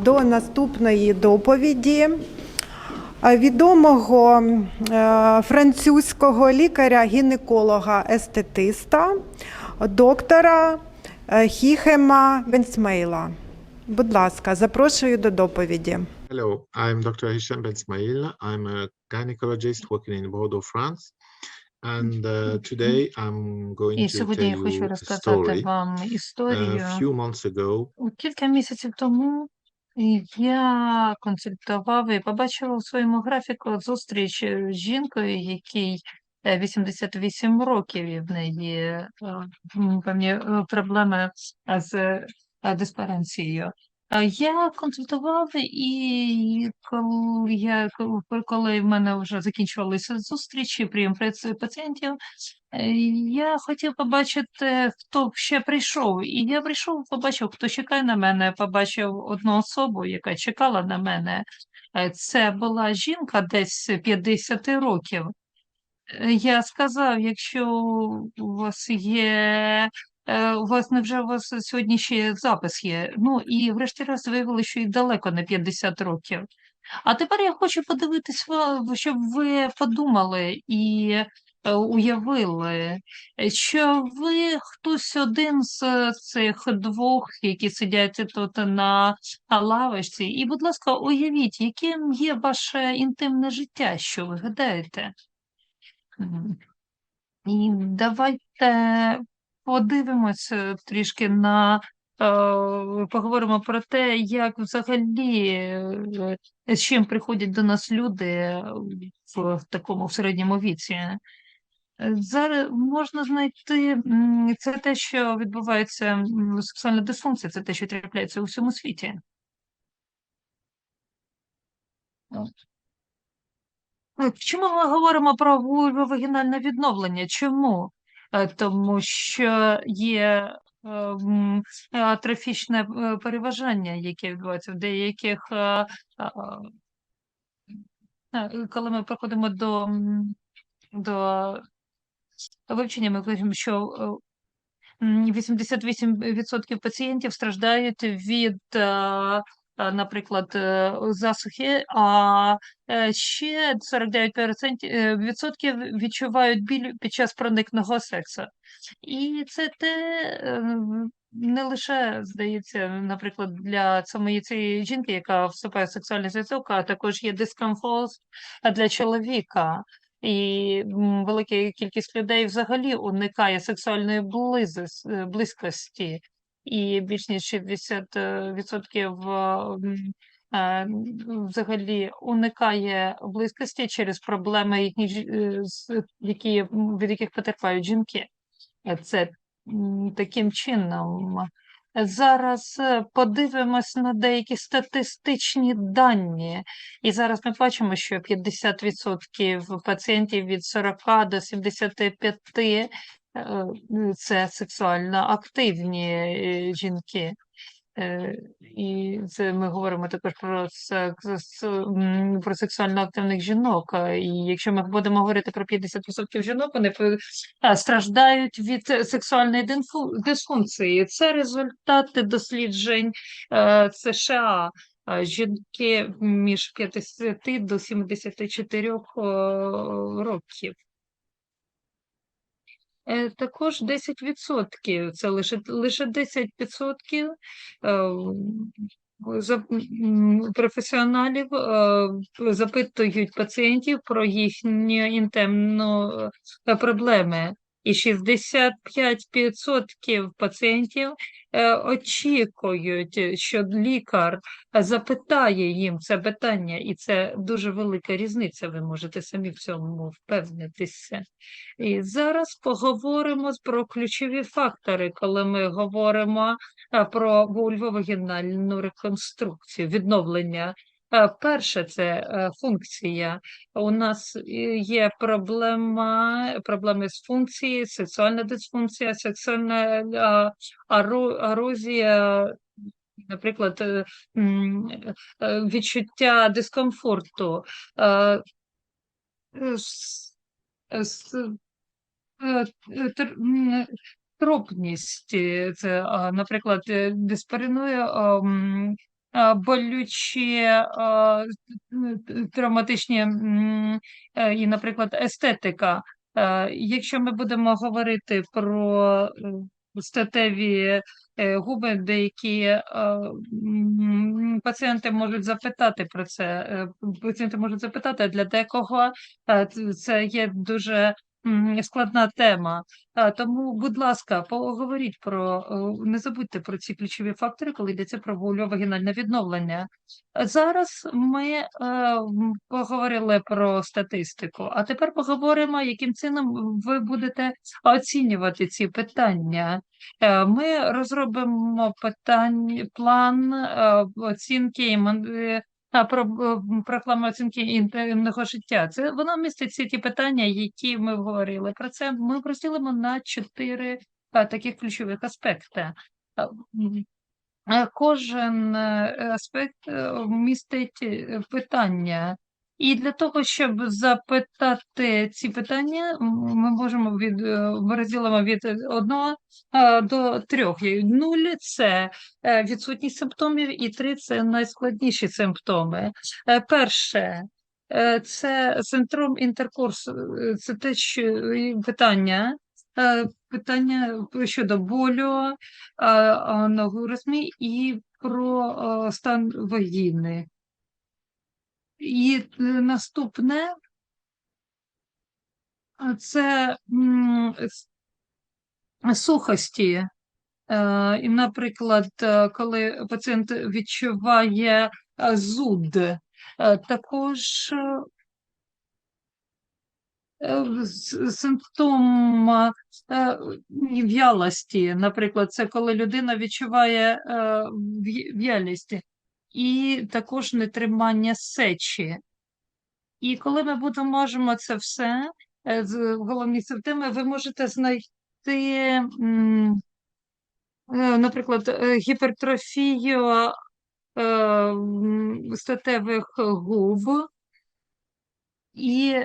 До наступної доповіді відомого французького лікаря-гінеколога естетиста доктора Хіхема Бенсмейла. Будь ласка, запрошую до доповіді. Hello, I'm Dr. Hisham Ben Smail. I'm a gynecologist working in Bordeaux, France. And uh, today I'm going І to сьогодні я tell хочу you a розказати story. вам A few months ago, Кілька місяців тому я консультував і побачила у своєму графіку зустріч з жінкою, якій е, 88 років, і в неї певні е, проблеми з диспаренцією. Я консультував, і коли я коли в мене вже закінчувалися зустрічі, прийом пацієнтів, Е, Я хотів побачити, хто ще прийшов. І я прийшов, побачив, хто чекає на мене, побачив одну особу, яка чекала на мене. Е, Це була жінка десь 50 років. Е, Я сказав, якщо у вас є. Е, У вас невже у вас сьогодні ще запис є? Ну і врешті-решт виявили, що і далеко не 50 років. А тепер я хочу подивитись, щоб ви подумали і е, уявили, е, що ви хтось один з цих двох, які сидять тут на лавочці, і, будь ласка, уявіть, яким є ваше інтимне життя, що ви гадаєте? І давайте подивимося трішки на. е, Поговоримо про те, як взагалі е, з чим приходять до нас люди в такому середньому віці. Е, Зараз можна знайти це те, що відбувається сексуальна дисфункція, це те, що трапляється у всьому світі. Е, Чому ми говоримо про вульвовагінальне відновлення? Чому? Е, Тому що є е, атрофічне е, переважання, яке відбувається в деяких, коли ми приходимо до, до вивчення, ми кажемо, що е, м, 88% пацієнтів страждають від, наприклад, е, засухи, а е, ще 49% е, відсотків відчувають біль під час проникного сексу. І це те е, не лише, здається, наприклад, для самої цієї жінки, яка вступає в сексуальний зв'язок, а також є дискомфорт для чоловіка. І велика кількість людей взагалі уникає сексуальної близос- е, близькості, і більш ніж 60% е, взагалі уникає близькості через проблеми, їхні, е, які, від яких потерпають жінки. Е, Це таким чином. Зараз е, подивимось на деякі статистичні дані. І зараз ми бачимо, що 50% пацієнтів від 40 до 75 е, це сексуально активні е, жінки. Е, І це ми говоримо також про, про сексуально активних жінок. І якщо ми будемо говорити про 50% жінок, вони страждають від е, сексуальної дисфункції. Це результати досліджень е, США. Жінки між 50 до 74 е, років. Е, Також 10%, це лише, лише 10% е, професіоналів е, запитують пацієнтів про їхні інтимну е, проблеми. І 65% пацієнтів е, очікують, що лікар запитає їм це питання, і це дуже велика різниця. Ви можете самі в цьому впевнитися. І зараз поговоримо про ключові фактори, коли ми говоримо е, про вульвовагінальну реконструкцію, відновлення. Е, Перше це е, функція. У нас е, є проблема, проблеми з функцією, сексуальна дисфункція, сексуальна ерозія, наприклад, відчуття дискомфорту. Тропність, це, наприклад, диспаринує болючі травматичні е, і, наприклад, естетика. Е, Якщо ми будемо говорити про е, статеві губи, деякі пацієнти можуть запитати про це. Пацієнти можуть запитати, для декого це є дуже складна тема. Тому, будь ласка, поговоріть про е, не забудьте про ці ключові фактори, коли йдеться про вагінальне відновлення. Зараз ми е, поговорили про статистику, а тепер поговоримо, яким чином ви будете оцінювати ці питання. Е, Ми розробимо питань, план оцінки а, про е, оцінки інтимного життя. Це воно містить всі ті питання, які ми говорили. Про це ми розділимо на чотири а, таких ключових аспекти. М, а Кожен е, аспект е, містить е, питання. І для того, щоб запитати ці питання, ми можемо від е, ми розділимо від одного е, до трьох. Є Нуль це е, відсутність симптомів, і три це найскладніші симптоми. Перше. Це синдром інтеркурсу, це те, що питання, питання щодо болю, анагуризмі і про стан вагіни. І е, наступне. Це сухості. Е, І, наприклад, е, коли пацієнт відчуває зуд, також симптом в'ялості, наприклад, це коли людина відчуває в'ялість, і також нетримання сечі. І коли ми будемо можемо це все, е, з- головні симптоми, ви можете знайти, е, наприклад, е, гіпертрофію статевих губ і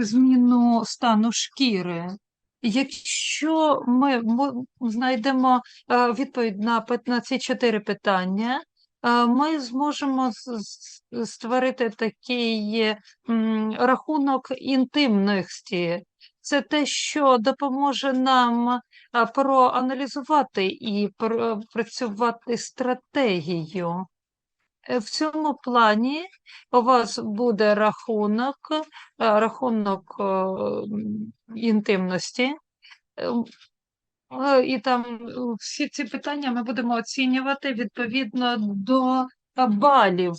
зміну стану шкіри. Якщо ми знайдемо відповідь на, на ці чотири питання, ми зможемо створити такий рахунок інтимності. Це те, що допоможе нам проаналізувати і працювати стратегію. Е, В цьому плані у вас буде рахунок, е, рахунок е, інтимності. Е, І там е, всі ці питання ми будемо оцінювати відповідно до е, балів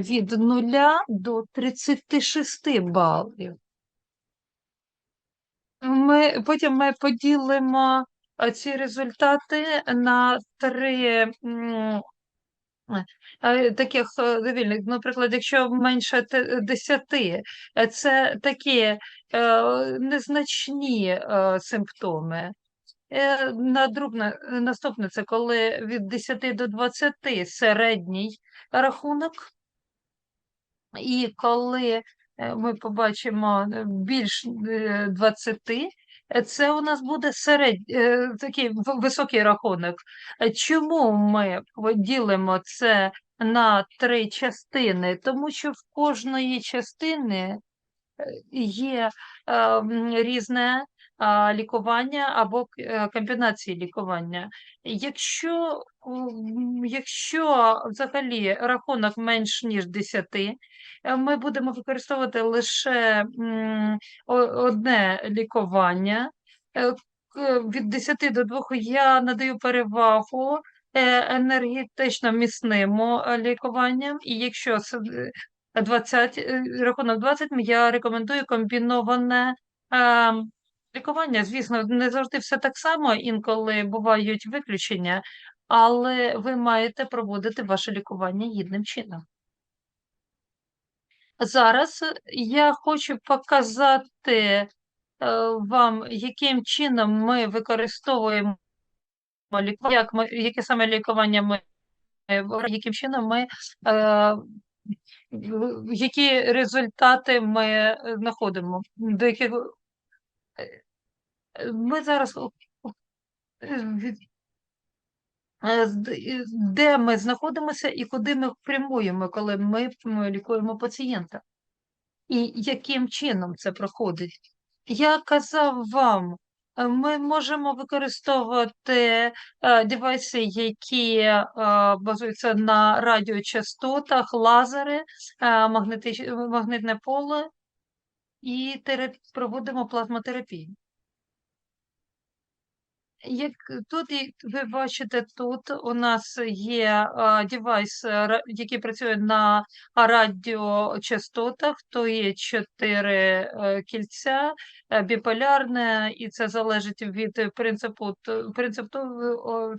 від 0 до 36 балів. Ми, потім ми поділимо ці результати на три таких довільних. Наприклад, якщо менше те- 10, е, це такі незначні симптоми. Е, Надрубне, наступне це коли від 10 до 20 середній рахунок. І коли е, ми побачимо е, більш е, 20, е, це у нас буде серед... е, такий високий рахунок. Е, Чому ми ділимо це на три частини? Тому що в кожної частини є е, різне лікування або е, комбінації лікування. Якщо, якщо взагалі рахунок менш ніж 10, е, ми будемо використовувати лише одне лікування. Е, Від 10 до 2 я надаю перевагу енергетично міцним лікуванням, і якщо с- 20, е, рахунок 20 я рекомендую комбіноване е, лікування. Звісно, не завжди все так само, інколи бувають виключення, але ви маєте проводити ваше лікування гідним чином. Зараз я хочу показати е, вам, яким чином ми використовуємо лікування, як ми, яке саме лікування ми, яким чином ми е, які результати ми е, знаходимо, до яких ми зараз е, де ми знаходимося і куди ми прямуємо, коли ми лікуємо пацієнта. І яким чином це проходить? Я казав вам, е, ми можемо використовувати е, девайси, які базуються на радіочастотах, лазери, е, магнитне поле і проводимо плазмотерапію. Як тут ви бачите, тут у нас є а, девайс, який працює на радіочастотах, то є чотири е, кільця, е, біполярне, і це залежить від принципу. Принцип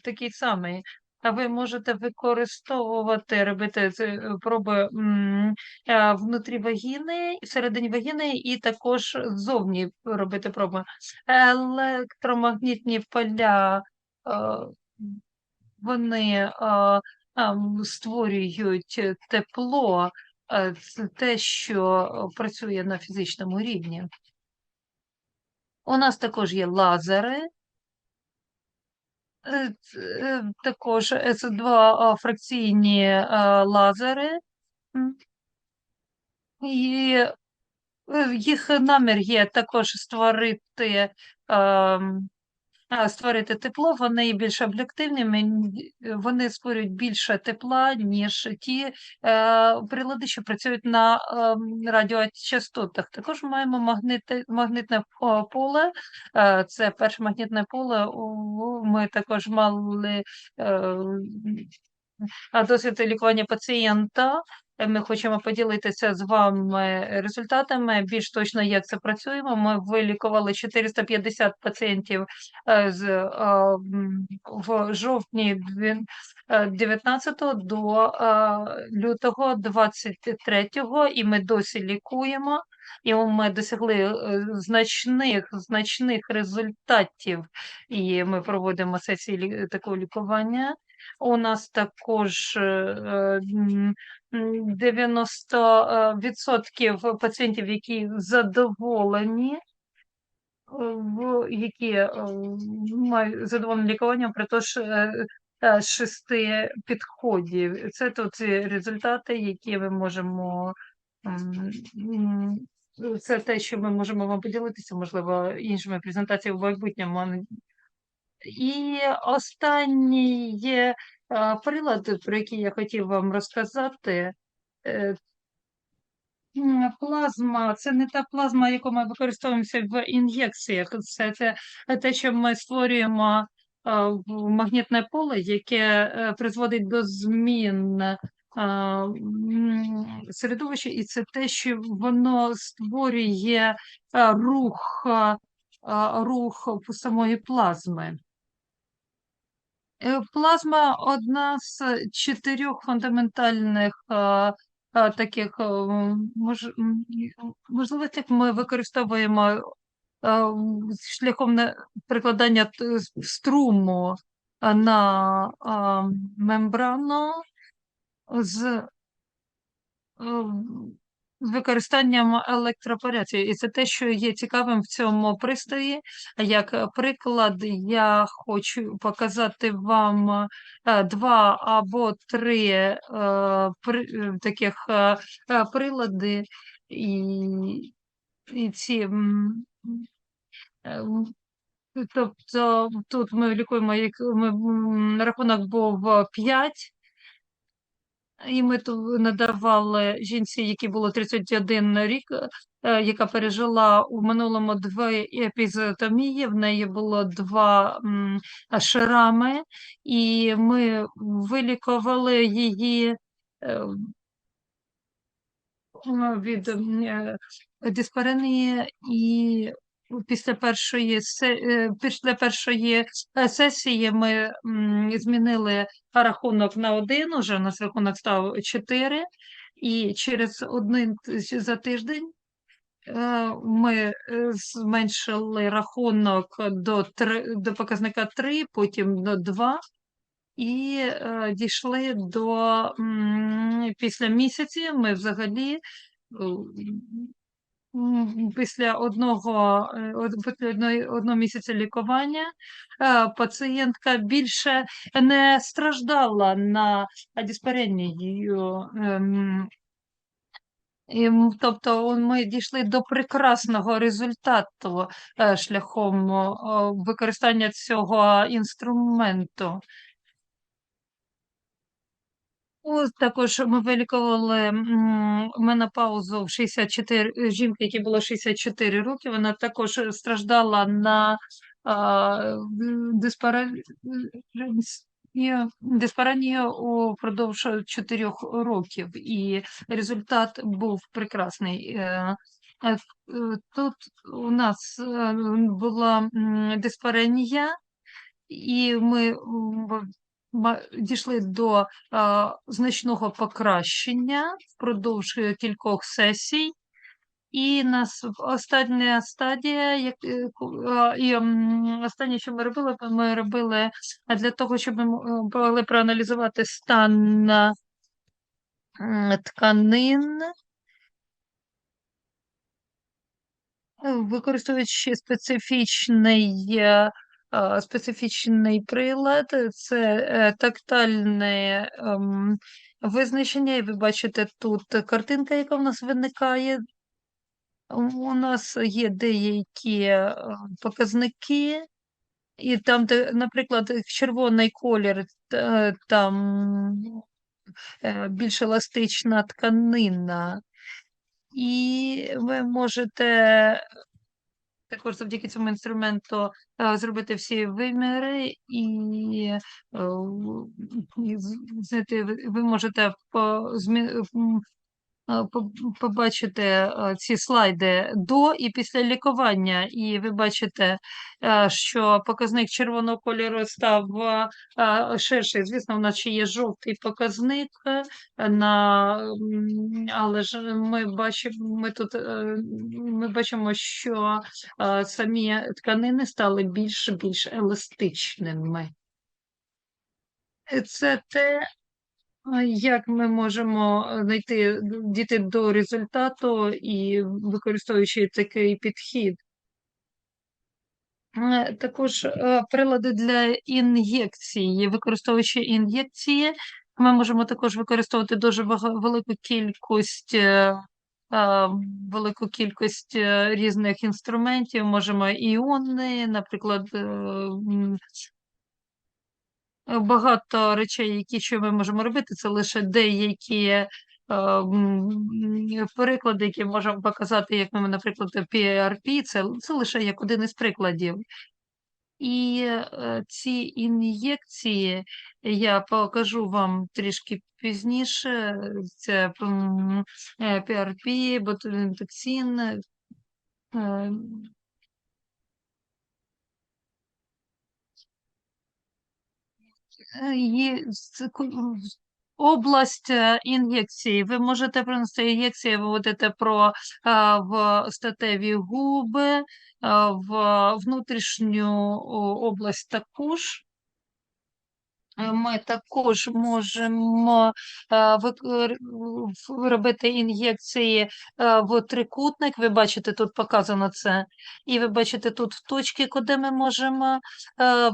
такий самий. А ви можете використовувати, робити е, проби е, внутрі вагіни, всередині вагіни, і також ззовні робити проби електромагнітні поля, е, вони ем, створюють тепло, те, що працює на фізичному рівні. У нас також є лазери. Е, е, Також с 2 фракційні е, лазери. І е, їх намір є також створити ем, створити тепло, вони більш об'єктивними, вони створюють більше тепла, ніж ті е, прилади, що працюють на е, радіочастотах. Також маємо магнити, магнитне о, поле. Е, це перше магнітне поле. Ми також мали е, досвід лікування пацієнта. Ми хочемо поділитися з вами результатами. Більш точно, як це працюємо. Ми вилікували 450 пацієнтів е, з е, в жовтні 19 до е, лютого 23, і ми досі лікуємо. І ми досягли значних значних результатів, і ми проводимо сесії такого лікування. У нас також е, е, м, м, 90% пацієнтів, які задоволені, е, які е, мають задоволені лікуванням, при тож е, е, шести підходів. Це ці результати, які ми можемо. Це те, що ми можемо вам поділитися, можливо, іншими презентаціями в майбутньому. І останній е, прилад, про який я хотів вам розказати. Е, Плазма це не та плазма, яку ми використовуємося в ін'єкціях. Це, це те, що ми створюємо е, магнітне поле, яке призводить до змін середовища, і це те, що воно створює рух, рух самої плазми. Е, Плазма одна з чотирьох фундаментальних е, е, таких можливостей. Ми використовуємо шляхом прикладання струму на мембрану з з використанням електропорядці. І це те, що є цікавим в цьому пристрої. Як приклад, я хочу показати вам е, два або три е, при- е, таких е, е, прилади, і, і ці. е, Тобто тут ми лікуємо, як ми рахунок був 5, і ми тут надавали жінці, якій було 31 рік, е, яка пережила у минулому дві епізотомії. В неї було два шрами, і ми вилікували її е, від е, диспаренії і після першої е, після першої е, сесії ми змінили рахунок на один, уже у нас рахунок став 4, і через один за тиждень е, ми зменшили рахунок до, три- до показника 3, потім до 2, і дійшли до після місяці ми взагалі після одного, е, одного місяця лікування е, пацієнтка більше не страждала на диспаренію. ем, і, Тобто ми дійшли до прекрасного результату е, шляхом використання цього інструменту. Також ми вилікували менопаузу в 64 е, жінки, якій було 64 роки. Вона також страждала на диспаранію упродовж 4 років, і результат був прекрасний. Е, е, Тут у нас е, була м, диспаренія, і ми дійшли до а, значного покращення впродовж е, кількох сесій. І нас остання стадія, як е, і останнє, що ми робили, ми робили для того, щоб ми е, могли проаналізувати стан тканин, е, використовуючи специфічний, е, е, специфічний прилад, це е, тактильне ем, визначення, і ви бачите тут картинка, яка в нас виникає. У нас є деякі е, показники, і там, де, наприклад, червоний колір, там е, більш еластична тканина. І ви можете також завдяки цьому інструменту е, зробити всі виміри і, е, знаєте, ви можете е, по- побачити е, ці слайди до і після лікування, і ви бачите, е, що показник червоного кольору став ширший. Звісно, в нас є жовтий показник, на, але ж ми бачимо, ми тут ми бачимо, що самі тканини стали більш більш еластичними. Це те, Як ми можемо е, знайти дійти до результату і використовуючи такий підхід? Е, Також е, прилади для ін'єкції. Використовуючи ін'єкції, ми можемо також використовувати дуже велику кількість. е, е, Велику кількість е, різних інструментів, можемо іони, наприклад, е, Е, багато речей, які що ми можемо робити, це лише деякі е, приклади, які можемо показати, як ми, наприклад, PRP, це, це лише як один із прикладів. І е, ці ін'єкції я покажу вам трішки пізніше. Це е, PRP, ботулінтоксин, е, Е, Є з- ку- в- область е, ін'єкції. Ви можете принести ін'єкції, виводити про е, в статеві губи, е, в внутрішню область також. Е, Ми також можемо е, в- робити ін'єкції е, в трикутник. Ви бачите, тут показано це. І ви бачите тут точки, куди ми можемо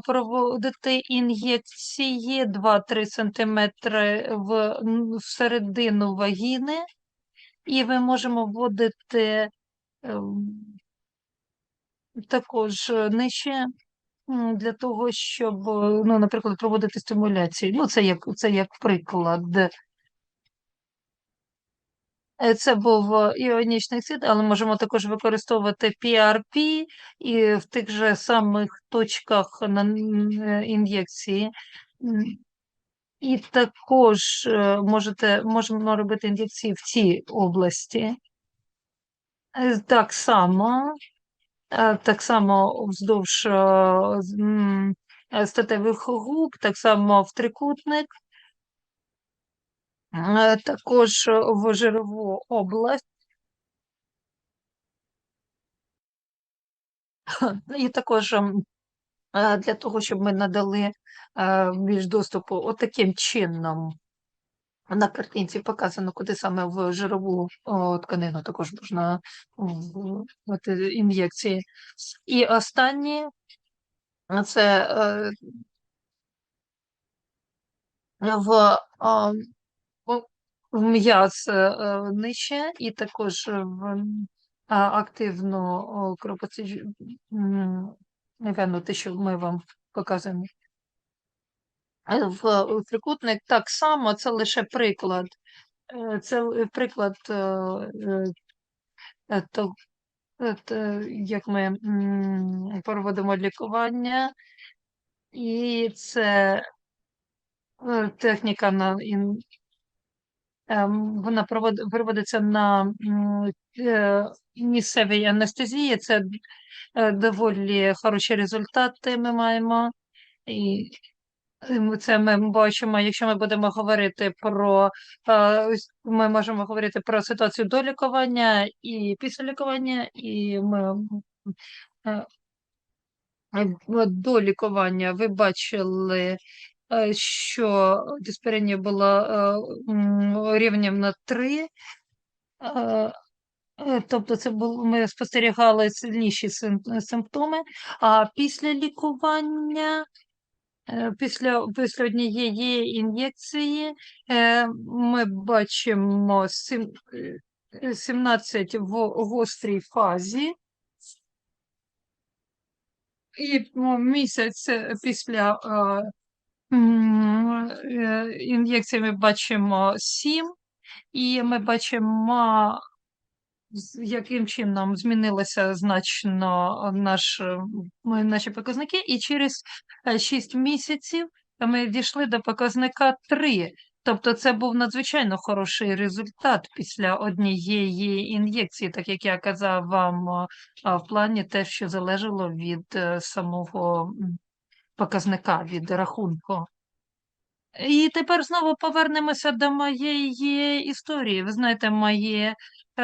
проводити ін'єкції 2-3 см в, м, всередину вагіни. І ви можемо вводити ем, також нижче. Для того, щоб, е, ну, наприклад, проводити стимуляцію. Ну, це як, це як приклад. Е, Це був е, іонічний оксид, але можемо також використовувати PRP і в тих же самих точках на ін'єкції. І також можете, можемо робити ін'єкції в цій області. Так само. Так само вздовж е, е, статевих губ, так само в трикутник, Е, також в жирову область, і також для того, щоб ми надали більш доступу отаким чином. На картинці показано, куди саме в жирову о, тканину також можна вводити ін'єкції. І останнє це е, в, в- м'яз е, нижче і також в активну вену, те, що ми вам показуємо. Е, В в трикутник так само, це лише приклад. Е, Це приклад е, е, то, як ми проводимо лікування, і це техніка на вона провод- проводиться на місцевій анестезії. Це доволі хороші результати ми маємо. І Це ми бачимо, якщо ми будемо говорити про е, ми можемо говорити про ситуацію до лікування і після лікування, і ми е, е, до лікування ви бачили, що диспаріння було е, рівнем на 3. Тобто це було, ми спостерігали сильніші симптоми, а після лікування Після, після однієї ін'єкції е, ми бачимо сім- е, 17 в гострій фазі. І ну, місяць після е, е, ін'єкції ми бачимо 7, і ми бачимо, яким чином змінилося значно наш, е, наші показники, і через 6 місяців ми дійшли до показника 3. Тобто це був надзвичайно хороший результат після однієї ін'єкції, так як я казав вам е, в плані те, що залежало від е, самого показника, від рахунку. І тепер знову повернемося до моєї історії. Ви знаєте, мої е,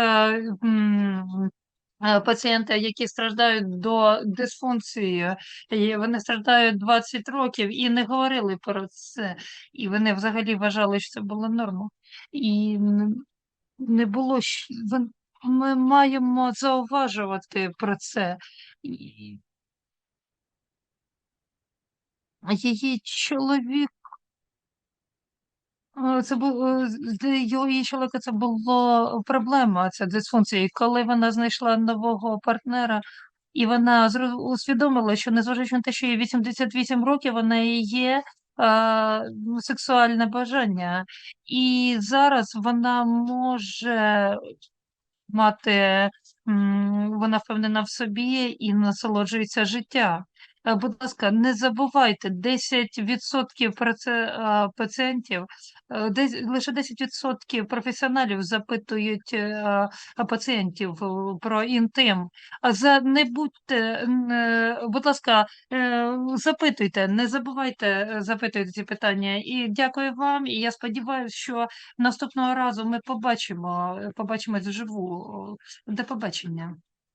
е, пацієнти, які страждають до дисфункції, і вони страждають 20 років і не говорили про це. І вони взагалі вважали, що це було нормально. І не було ми маємо зауважувати про це. Її чоловік Це е, з- для його її чоловіка це було проблема, ця дисфункція. Коли вона знайшла нового партнера, і вона усвідомила, що незважаючи на те, що їй 88 років, вона і є е, сексуальне бажання. І зараз вона може мати, вона впевнена в собі і насолоджується життя. Е, Будь ласка, не забувайте, 10% праце- е, пацієнтів, е, десь лише 10% професіоналів запитують пацієнтів про інтим. А за не будьте, будь ласка, запитуйте, не забувайте запитуйте ці питання. І дякую вам. І я сподіваюся, що наступного разу ми побачимо, побачимось вживу. До побачення.